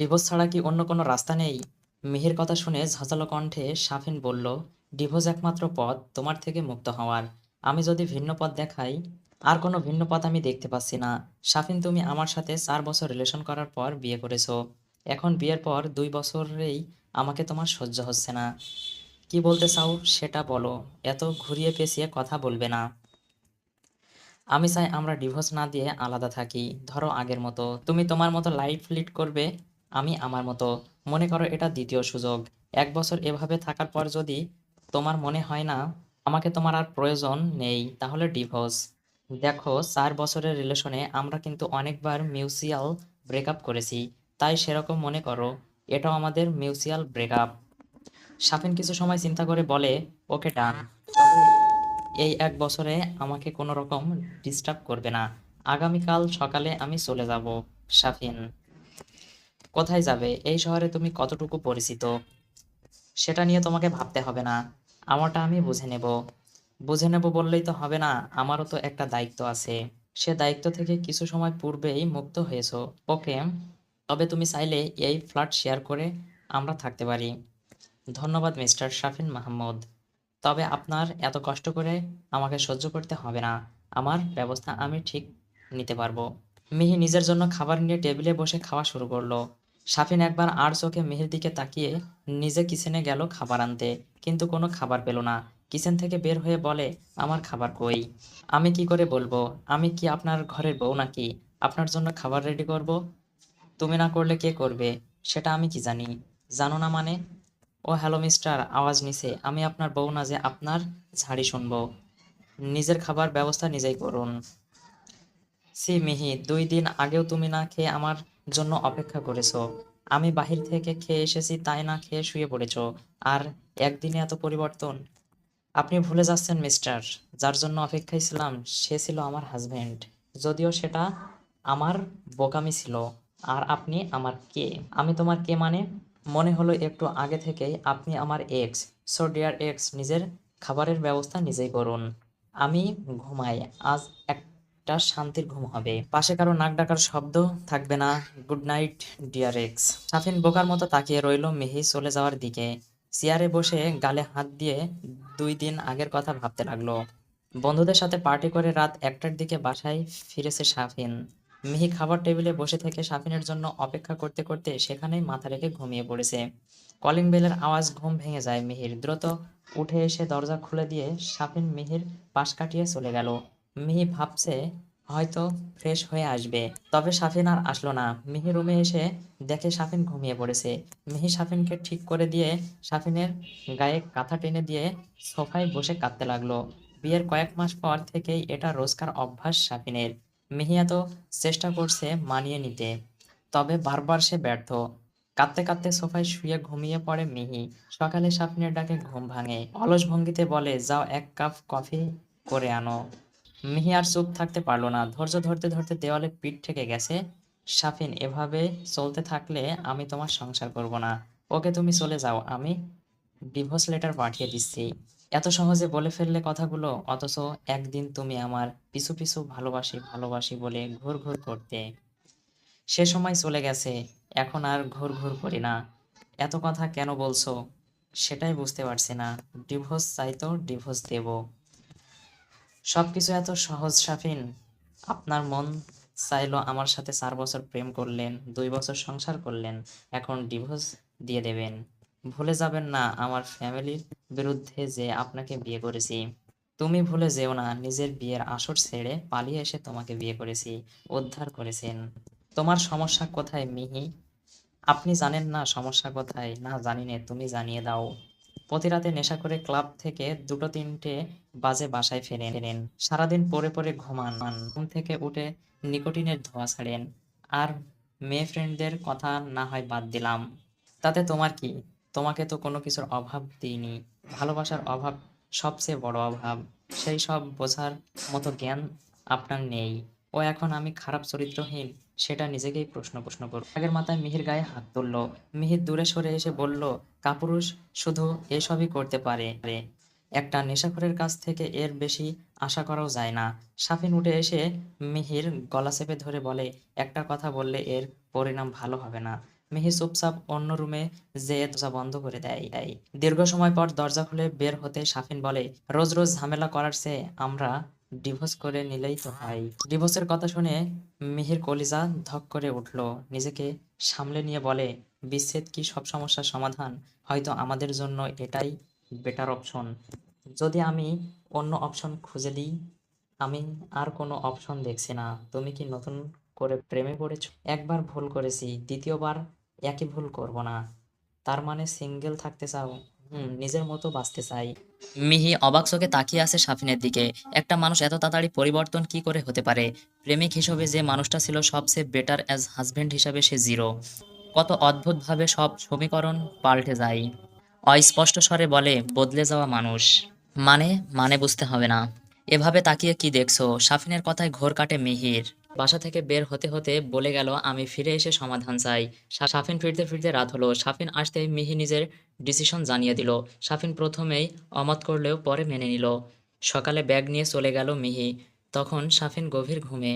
Divorce ছাড়া কি অন্য কোনো রাস্তা নেই? মেহের কথা শুনে ঝাঁঝালো কণ্ঠে সাফিন বলল, ডিভোর্স একমাত্র পথ তোমার থেকে মুক্ত হওয়ার। আমি যদি ভিন্ন পথ দেখাই, আর কোনো ভিন্ন পথ আমি দেখতে পাচ্ছি না। সাফিন তুমি আমার সাথে চার বছর রিলেশন করার পর বিয়ে করেছ। এখন বিয়ের পর দুই বছরেই আমাকে তোমার সহ্য হচ্ছে না। কি বলতে চাও সেটা বলো। এত ঘুরিয়ে পেঁচিয়ে কথা বলবে না। আমি চাই আমরা ডিভোর্স না দিয়ে আলাদা থাকি। ধরো আগের মতো। তুমি তোমার মতো লাইফ লিড করবে আমি আমার মতো। মনে করো এটা দ্বিতীয় সুযোগ। এক বছর এভাবে থাকার পর যদি তোমার মনে হয় না, আমাকে তোমার আর প্রয়োজন নেই, তাহলে ডিভোর্স দেখো, চার বছরের রিলেশনে আমরা কিন্তু অনেকবার মিউচুয়াল ব্রেকআপ করেছি। তাই সেরকম মনে করো, এটাও আমাদের মিউচুয়াল ব্রেকআপ সাফিন কিছু সময় চিন্তা করে বলে, ওকে, ডান। এই এক বছরে আমাকে কোনো রকম ডিস্টার্ব করবে না। আগামীকাল সকালে আমি চলে যাব, সাফিন। কোথায় যাবে? এই শহরে তুমি কতটুকু পরিচিত? সেটা নিয়ে তোমাকে ভাবতে হবে না। আমারটা আমি বুঝে নেব। বুঝে নেব বললেই তো হবে না, আমারও তো একটা দায়িত্ব আছে। সে দায়িত্ব থেকে কিছু সময় পূর্বেই মুক্ত হয়েছো। ওকে, তবে তুমি চাইলে এই ফ্ল্যাট শেয়ার করে আমরা থাকতে পারি। ধন্যবাদ মিস্টার শাফিন মাহমুদ। তবে আপনার এত কষ্ট করে আমাকে সহ্য করতে হবে না। আমার ব্যবস্থা আমি ঠিক নিতে পারব। মিহি নিজের জন্য খাবার নিয়ে টেবিলে বসে খাওয়া শুরু করল। শাফিন একবার আর চোখে মিহির দিকে তাকিয়ে নিজে কিচেনে গেল খাবার আনতে, কিন্তু কোনো খাবার পেল না। কিচেন থেকে বের হয়ে বলে, আমার খাবার কই? আমি কি করে বলব? আমি কি আপনার ঘরের বউ নাকি? আপনার জন্য খাবার রেডি করব? তুমি না করলে কে করবে? সেটা আমি কি জানি? জানো না মানে? ও, হ্যালো মিস্টার, আওয়াজ নিছে। আমি আপনার বউ না যে আপনার ঝাড়ি শুনব। নিজের খাবার ব্যবস্থা নিজেই করুন। সি মিহি, দুই দিন আগেও তুমি না খেয়ে আমার জন্য অপেক্ষা করেছ। আমি বাহির থেকে খেয়ে এসেছি, তাই না খেয়ে শুয়ে পড়েছো। আর একদিনে এত পরিবর্তন? আপনি ভুলে যাচ্ছেন, মিস্টার। যার জন্য অপেক্ষায় ছিলাম, সে ছিল আমার হাজবেন্ড। যদিও সেটা আমার বোকামি ছিল। আর আপনি আমার কে? আমি তোমার কে মানে? মনে হলো একটু আগে থেকেই আপনি আমার এক্স সো ডিয়ার এক্স নিজের খাবারের ব্যবস্থা নিজেই করুন। আমি ঘুমাই। আজ একটা শান্তির ঘুম হবে। পাশে কারও নাক ডাকার শব্দ থাকবে না। Good night, dear ex. Safin বোকার মতো তাকিয়ে রইল মিহি চলে যাওয়ার দিকে। চেয়ারে বসে গালে হাত দিয়ে দুই দিন আগের কথা ভাবতে লাগল। বন্ধুদের সাথে পার্টি করে রাত একটার দিকে বাসায় ফিরেছে সাফিন। মিহি খাবার টেবিলে বসে থেকে সাফিনের জন্য অপেক্ষা করতে করতে সেখানেই মাথা রেখে ঘুমিয়ে পড়েছে। কলিং বেলের আওয়াজ ঘুম ভেঙে যায় মিহির। দ্রুত উঠে এসে দরজা খুলে দিয়ে সাফিন মিহির পাশ কাটিয়ে চলে গেল। মিহি ভাবছে হয়তো ফ্রেশ হয়ে আসবে। তবে সাফিন আর আসলো না। মিহি রুমে এসে দেখে সাফিন ঘুমিয়ে পড়েছে। মিহি সাফিনকে ঠিক করে দিয়ে সাফিনের গায়ে কাঁথা টেনে দিয়ে সোফায় বসে কাঁদতে লাগল। বিয়ের কয়েক মাস পর থেকেই এটা রোজকার অভ্যাস সাফিনের মিহি এত চেষ্টা করছে মানিয়ে নিতে। তবে বারবার সে ব্যর্থ। কাঁদতে কাঁদতে সোফায় শুয়ে ঘুমিয়ে পড়ে মিহি। সকালে সাফিনের ডাকে ঘুম ভাঙে। অলস ভঙ্গিতে বলে, যাও এক কাপ কফি করে আনো। মিহি আর চুপ থাকতে পারল না। ধৈর্য ধরতে ধরতে দেওয়ালে পিঠ থেকে গেছে। সাফিন এভাবে চলতে থাকলে আমি তোমার সংসার করব না। ওকে তুমি চলে যাও, আমি ডিভোর্স লেটার পাঠিয়ে দিচ্ছি। এত সহজে বলে ফেললে কথাগুলো, অথচ একদিন তুমি আমার পিছু পিছু ভালোবাসি ভালোবাসি বলে ঘুর ঘুর করতে। সে সময় চলে গেছে। এখন আর ঘুর ঘুর করি না। এত কথা কেন বলছো? সেটাই বুঝতে পারছি না। ডিভোর্স চাই তো ডিভোর্স দেব। সবকিছু এত সহজ সাফিন আপনার মন চাইলো আমার সাথে চার বছর প্রেম করলেন, দুই বছর সংসার করলেন, এখন ডিভোর্স দিয়ে দেবেন। ভুলে যাবেন না আমার ফ্যামিলির বিরুদ্ধে যে আপনাকে বিয়ে করেছি। তুমি ভুলে যেও না, নিজের বিয়ের আসর ছেড়ে পালিয়ে এসে তোমাকে বিয়ে করেছি, উদ্ধার করেছেন। তোমার সমস্যা কোথায়, মিহি? আপনি জানেন না সমস্যা কোথায়? না জানি নে তুমি জানিয়ে দাও। প্রতি রাতে নেশা করে ক্লাব থেকে দুটো তিনটে বাজে বাসায় ফেরেন ফেরেন সারাদিন পরে পরে ঘুমান। ঘুম থেকে উঠে নিকোটিনের ধোঁয়া ছাড়েন। আর মেয়ে ফ্রেন্ডদের কথা না হয় বাদ দিলাম। তাতে তোমার কি? তোমাকে তো কোনো কিছুর অভাব দিইনি। ভালোবাসার অভাব সবচেয়ে বড় অভাব। সেই সব বোঝার মতো জ্ঞান আপনার নেই। ও এখন আমি খারাপ চরিত্রহীন, সেটা নিজেকেই প্রশ্ন প্রশ্ন করব আগের মাথায় মিহির গায়ে হাত তুলল। মিহির দূরে সরে এসে বলল, কাপুরুষ, শুধু এসবই করতে পারে। একটা নেশাখোরের কাছ থেকে এর বেশি আশা করাও যায় না। সাফিন উঠে এসে মিহির গলা চেপে ধরে বলে, একটা কথা বললে এর পরিণাম ভালো হবে না। মিহি চুপচাপ অন্য রুমে যেয়ে দরজা বন্ধ করে দেয়। দীর্ঘ সময় পর দরজা খুলে বের হতে সাফিন বলে, রোজ রোজ ঝামেলা করার চেয়ে আমরা ডিভোর্স করে নিলেই তো হয়। ডিভোর্সের কথা শুনে মিহির কলিজা ধক করে উঠল। নিজেকে সামলে নিয়ে বলে, বিচ্ছেদ কি সব সমস্যার সমাধান? হয়তো আমাদের জন্য এটাই বেটার অপশন যদি আমি অন্য অপশন খুঁজে দিই, আমি আর কোনো অপশন দেখছি না। তুমি কি নতুন করে প্রেমে পড়েছ? একবার ভুল করেছি, দ্বিতীয়বার একই ভুল করব না। তার মানে সিঙ্গেল থাকতে চাও? হুম, নিজের মতো বাঁচতে চাই। মিহি অবাক চোখে তাকিয়ে আছে সাফিনের দিকে। একটা মানুষ এত তাড়াতাড়ি পরিবর্তন কি করে হতে পারে? প্রেমিক হিসেবে যে মানুষটা ছিল সবচেয়ে বেটার অ্যাজ হাজবেন্ড হিসাবে সে জিরো কত অদ্ভুতভাবে সব সমীকরণ পাল্টে যায়। অস্পষ্ট স্বরে বলে, বদলে যাওয়া মানুষ। মানে মানে বুঝতে হবে না। এভাবে তাকিয়ে কি দেখছ? সাফিনের কথায় ঘোর কাটে মিহির। বাসা থেকে বের হতে হতে বলে গেল, আমি ফিরে এসে সমাধান চাই। সাফিন ফিরতে ফিরতে রাত হলো। সাফিন আসতেই মিহি নিজের ডিসিশন জানিয়ে দিল। সাফিন প্রথমেই অমত করলেও পরে মেনে নিল। সকালে ব্যাগ নিয়ে চলে গেল মিহি। তখন সাফিন গভীর ঘুমে।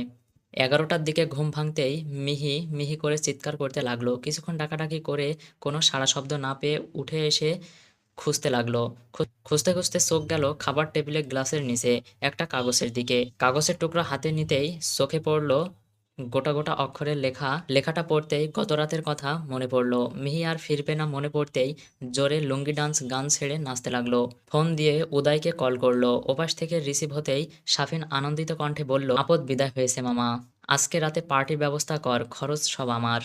এগারোটার দিকে ঘুম ভাঙতেই মিহি মিহি করে চিৎকার করতে লাগল। কিছুক্ষণ ডাকাডাকি করে কোনো সাড়া শব্দ না পেয়ে উঠে এসে খুঁজতে লাগল। খুঁজতে খুঁজতে চোখ গেল খাবার টেবিলে গ্লাসের নিচে, একটা কাগজের দিকে। কাগজের টুকরো হাতে নিতেই চোখে পড়ল গোটা গোটা অক্ষরের লেখা। লেখাটা পড়তেই গত রাতের কথা মনে পড়ল। মিহি আর ফিরবে না মনে পড়তেই জোরে লুঙ্গি ডান্স গান ছেড়ে নাচতে লাগল। ফোন দিয়ে উদয়কে কল করল। ওপাশ থেকে রিসিভ হতেই সাফিন আনন্দিত কণ্ঠে বলল, আপদ বিদায় হয়েছে মামা। আজকে রাতে পার্টির ব্যবস্থা কর, খরচ সব আমার।